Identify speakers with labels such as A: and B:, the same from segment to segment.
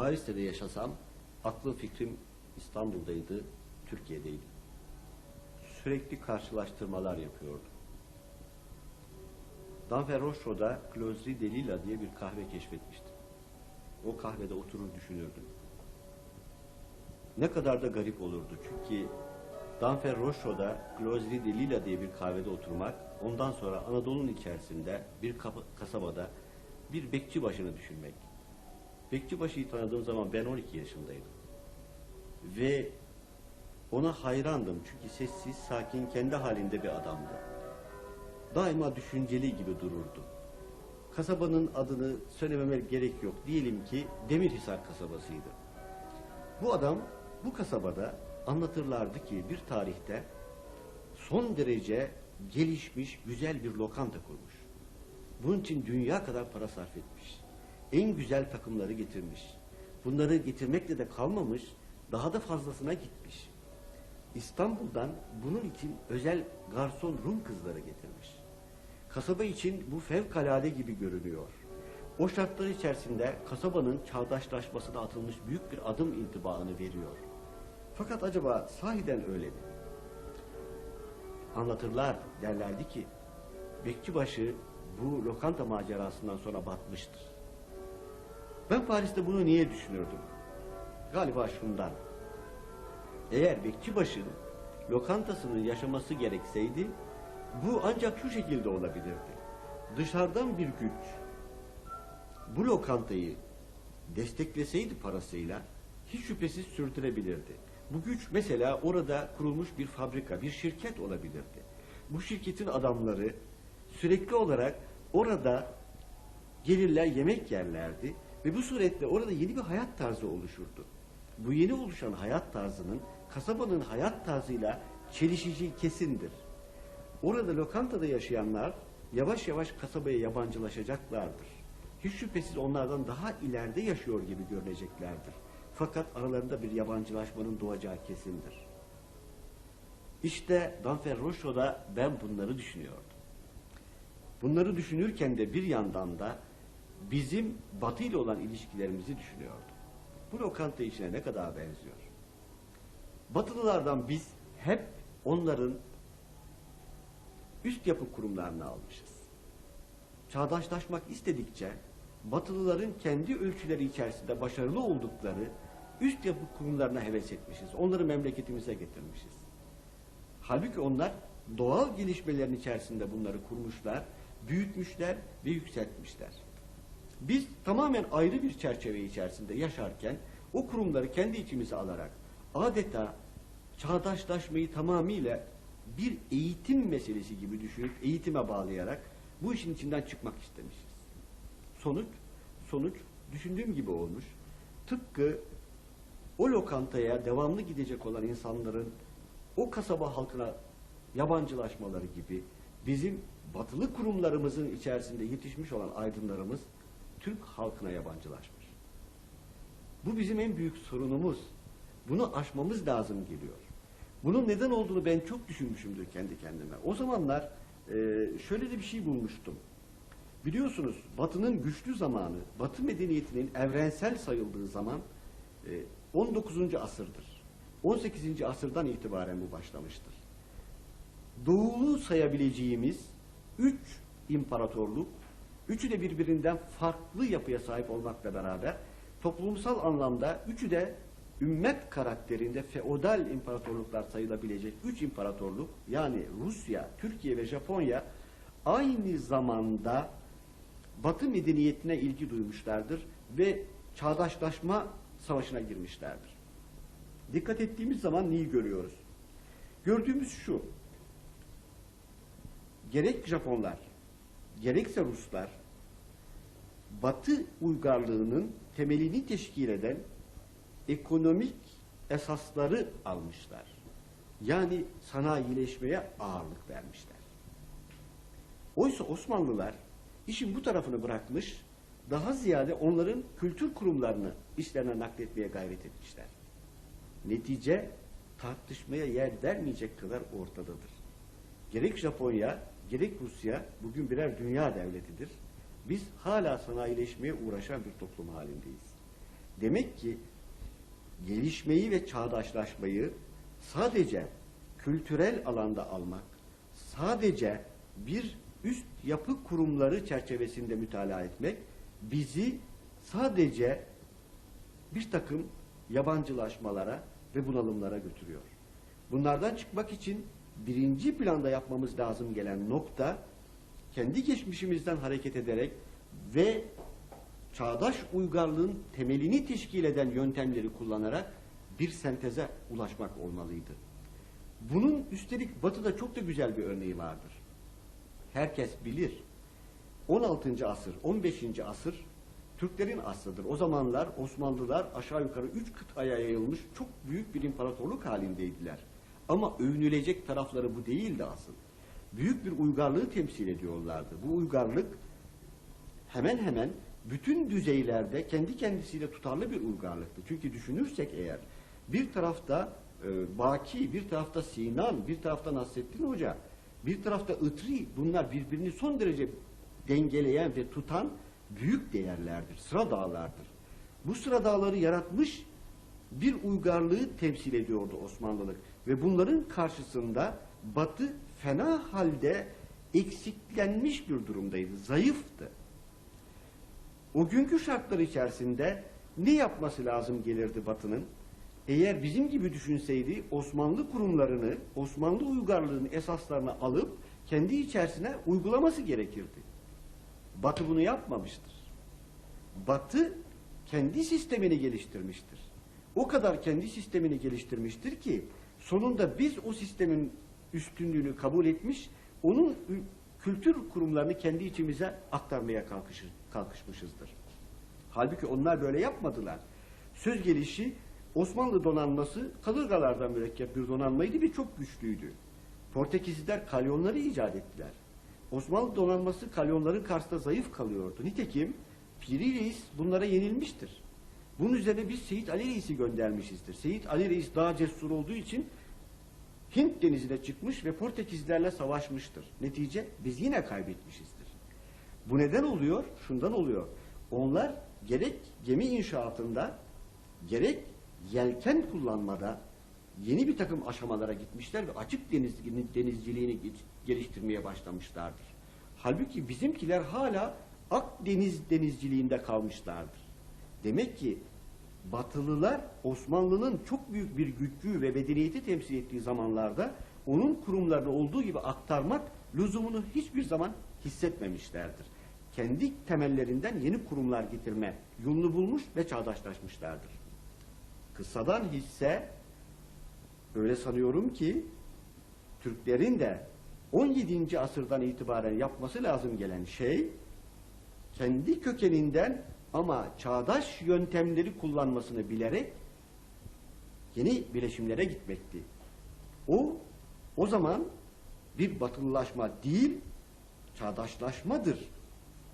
A: Paris'te de yaşasam aklım fikrim İstanbul'daydı, Türkiye'deydi. Sürekli karşılaştırmalar yapıyordum. Danfer Rochereau'da Closerie de Lila diye bir kahve keşfetmiştim. O kahvede oturur düşünürdüm. Ne kadar da garip olurdu çünkü Danfer Rochereau'da Closerie de Lila diye bir kahvede oturmak, ondan sonra Anadolu'nun içerisinde bir kasabada bir bekçi başını düşünmek. Bekçibaşı'yı tanıdığım zaman ben 12 yaşındaydım. Ve ona hayrandım çünkü sessiz, sakin, kendi halinde bir adamdı. Daima düşünceli gibi dururdu. Kasabanın adını söylememe gerek yok. Diyelim ki Demirhisar kasabasıydı. Bu adam bu kasabada anlatırlardı ki bir tarihte son derece gelişmiş güzel bir lokanta kurmuş. Bunun için dünya kadar para sarf etmiş. En güzel takımları getirmiş. Bunları getirmekle de kalmamış, daha da fazlasına gitmiş. İstanbul'dan bunun için özel garson Rum kızları getirmiş. Kasaba için bu fevkalade gibi görünüyor. O şartlar içerisinde kasabanın çağdaşlaşmasına atılmış büyük bir adım intibaını veriyor. Fakat acaba sahiden öyle mi? Anlatırlar, derlerdi ki Bekçibaşı bu lokanta macerasından sonra batmıştır. Ben Paris'te bunu niye düşünürdüm? Galiba şundan. Eğer Bekçibaşı'nın lokantasının yaşaması gerekseydi bu ancak şu şekilde olabilirdi. Dışarıdan bir güç bu lokantayı destekleseydi parasıyla hiç şüphesiz sürdürebilirdi. Bu güç mesela orada kurulmuş bir fabrika, bir şirket olabilirdi. Bu şirketin adamları sürekli olarak orada gelirler yemek yerlerdi ve bu suretle orada yeni bir hayat tarzı oluşurdu. Bu yeni oluşan hayat tarzının kasabanın hayat tarzıyla çelişeceği kesindir. Orada lokantada yaşayanlar yavaş yavaş kasabaya yabancılaşacaklardır. Hiç şüphesiz onlardan daha ileride yaşıyor gibi görüneceklerdir. Fakat aralarında bir yabancılaşmanın doğacağı kesindir. İşte Danfer Rochereau'da ben bunları düşünüyordum. Bunları düşünürken de bir yandan da bizim Batı ile olan ilişkilerimizi düşünüyordum. Bu lokanta işine ne kadar benziyor. Batılılardan biz hep onların üst yapı kurumlarını almışız. Çağdaşlaşmak istedikçe Batılıların kendi ölçüleri içerisinde başarılı oldukları üst yapı kurumlarına heves etmişiz. Onları memleketimize getirmişiz. Halbuki onlar doğal gelişmelerin içerisinde bunları kurmuşlar, büyütmüşler ve yükseltmişler. Biz tamamen ayrı bir çerçeve içerisinde yaşarken o kurumları kendi içimize alarak adeta çağdaşlaşmayı tamamıyla bir eğitim meselesi gibi düşünüp eğitime bağlayarak bu işin içinden çıkmak istemişiz. Sonuç, sonuç düşündüğüm gibi olmuş. Tıpkı o lokantaya devamlı gidecek olan insanların o kasaba halkına yabancılaşmaları gibi bizim batılı kurumlarımızın içerisinde yetişmiş olan aydınlarımız Türk halkına yabancılaşmış. Bu bizim en büyük sorunumuz. Bunu aşmamız lazım geliyor. Bunun neden olduğunu ben çok düşünmüşümdür kendi kendime. O zamanlar e, şöyle de bir şey bulmuştum. Biliyorsunuz Batı'nın güçlü zamanı, Batı medeniyetinin evrensel sayıldığı zaman e, 19. asırdır. 18. asırdan itibaren bu başlamıştır. Doğulu sayabileceğimiz üç imparatorluk, üçü de birbirinden farklı yapıya sahip olmakla beraber toplumsal anlamda üçü de ümmet karakterinde feodal imparatorluklar sayılabilecek üç imparatorluk yani Rusya, Türkiye ve Japonya aynı zamanda Batı medeniyetine ilgi duymuşlardır ve çağdaşlaşma savaşına girmişlerdir. Dikkat ettiğimiz zaman neyi görüyoruz? Gördüğümüz şu. Gerek Japonlar, gerekse Ruslar Batı uygarlığının temelini teşkil eden ekonomik esasları almışlar. Yani sanayileşmeye ağırlık vermişler. Oysa Osmanlılar işin bu tarafını bırakmış, daha ziyade onların kültür kurumlarını işlerine nakletmeye gayret etmişler. Netice tartışmaya yer vermeyecek kadar ortadadır. Gerek Japonya, gerek Rusya bugün birer dünya devletidir. Biz hala sanayileşmeye uğraşan bir toplum halindeyiz. Demek ki gelişmeyi ve çağdaşlaşmayı sadece kültürel alanda almak, sadece bir üst yapı kurumları çerçevesinde mütalaa etmek bizi sadece bir takım yabancılaşmalara ve bunalımlara götürüyor. Bunlardan çıkmak için birinci planda yapmamız lazım gelen nokta kendi geçmişimizden hareket ederek ve çağdaş uygarlığın temelini teşkil eden yöntemleri kullanarak bir senteze ulaşmak olmalıydı. Bunun üstelik Batı'da çok da güzel bir örneği vardır. Herkes bilir. 16. asır, 15. asır Türklerin asrıdır. O zamanlar Osmanlılar aşağı yukarı üç kıtaya yayılmış çok büyük bir imparatorluk halindeydiler. Ama övünülecek tarafları bu değildi asıl. Büyük bir uygarlığı temsil ediyorlardı. Bu uygarlık hemen hemen bütün düzeylerde kendi kendisiyle tutarlı bir uygarlıktı. Çünkü düşünürsek eğer bir tarafta e, Baki, bir tarafta Sinan, bir tarafta Nasrettin Hoca, bir tarafta Itri bunlar birbirini son derece dengeleyen ve tutan büyük değerlerdir, sıra dağlardır. Bu sıra dağları yaratmış bir uygarlığı temsil ediyordu Osmanlılık ve bunların karşısında Batı fena halde eksiklenmiş bir durumdaydı, zayıftı. O günkü şartlar içerisinde ne yapması lazım gelirdi Batı'nın? Eğer bizim gibi düşünseydi Osmanlı kurumlarını, Osmanlı uygarlığının esaslarını alıp kendi içerisine uygulaması gerekirdi. Batı bunu yapmamıştır. Batı kendi sistemini geliştirmiştir. O kadar kendi sistemini geliştirmiştir ki sonunda biz o sistemin üstünlüğünü kabul etmiş, onun kültür kurumlarını kendi içimize aktarmaya kalkış, kalkışmışızdır. Halbuki onlar böyle yapmadılar. Söz gelişi Osmanlı donanması kadırgalardan mürekkep bir donanmaydı ve çok güçlüydü. Portekizliler kalyonları icat ettiler. Osmanlı donanması kalyonların karşısında zayıf kalıyordu. Nitekim Piri Reis bunlara yenilmiştir. Bunun üzerine biz Seyit Ali Reis'i göndermişizdir. Seyit Ali Reis daha cesur olduğu için Hint denizine çıkmış ve Portekizlerle savaşmıştır. Netice biz yine kaybetmişizdir. Bu neden oluyor? Şundan oluyor. Onlar gerek gemi inşaatında gerek yelken kullanmada yeni bir takım aşamalara gitmişler ve açık deniz, denizciliğini geliştirmeye başlamışlardır. Halbuki bizimkiler hala Akdeniz denizciliğinde kalmışlardır. Demek ki Batılılar Osmanlı'nın çok büyük bir gücü ve medeniyeti temsil ettiği zamanlarda onun kurumlarını olduğu gibi aktarmak lüzumunu hiçbir zaman hissetmemişlerdir. Kendi temellerinden yeni kurumlar getirme yolunu bulmuş ve çağdaşlaşmışlardır. Kıssadan hisse öyle sanıyorum ki Türklerin de 17. asırdan itibaren yapması lazım gelen şey kendi kökeninden ama çağdaş yöntemleri kullanmasını bilerek yeni bileşimlere gitmekti. O o zaman bir batılılaşma değil, çağdaşlaşmadır.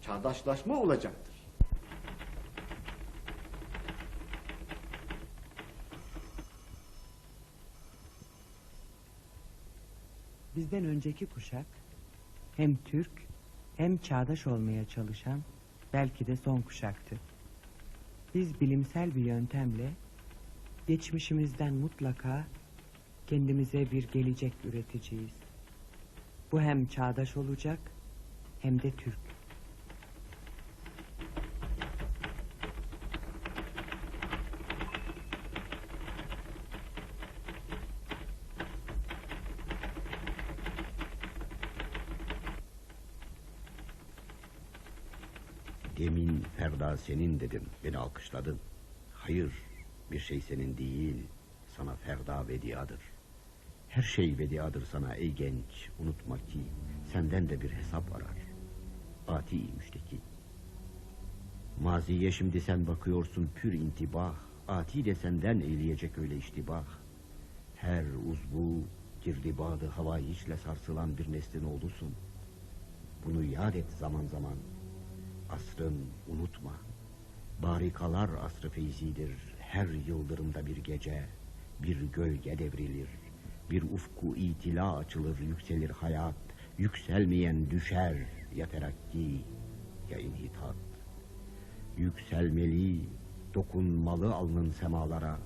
A: Çağdaşlaşma olacaktır.
B: Bizden önceki kuşak hem Türk hem çağdaş olmaya çalışan belki de son kuşaktı. Biz bilimsel bir yöntemle geçmişimizden mutlaka kendimize bir gelecek üreteceğiz. Bu hem çağdaş olacak hem de Türk.
C: Ferda senin dedim, beni alkışladın. Hayır, bir şey senin değil, sana Ferda vediadır. Her şey vediadır sana ey genç, unutma ki senden de bir hesap arar. Ati müşteki. Maziye şimdi sen bakıyorsun pür intibah, ati de senden eyleyecek öyle iştibah. Her uzvu, girdibadı havayiçle sarsılan bir neslin oğlusun. Bunu yad et zaman zaman, Asrın unutma. Barikalar asrı feyzidir. Her yıldırımda bir gece, bir gölge devrilir. Bir ufku itila açılır, yükselir hayat. Yükselmeyen düşer ya terakki ya inhitat. Yükselmeli,
A: Dokunmalı alnın semalara,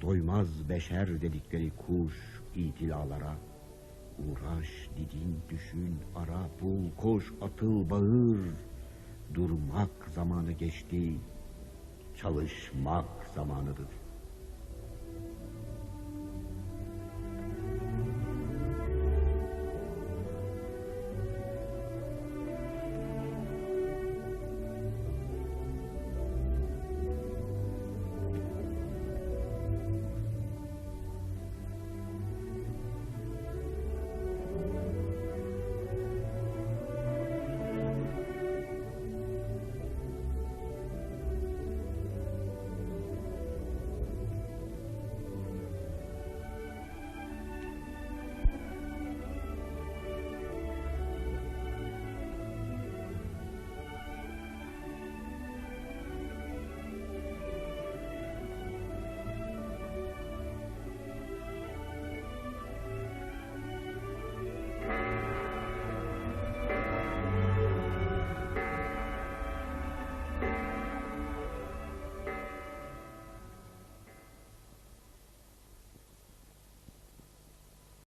A: doymaz beşer dedikleri kuş itilalara. Uğraş, didin, düşün, ara, bul, koş, atıl, bağır. Durmak zamanı geçti, çalışmak zamanıdır.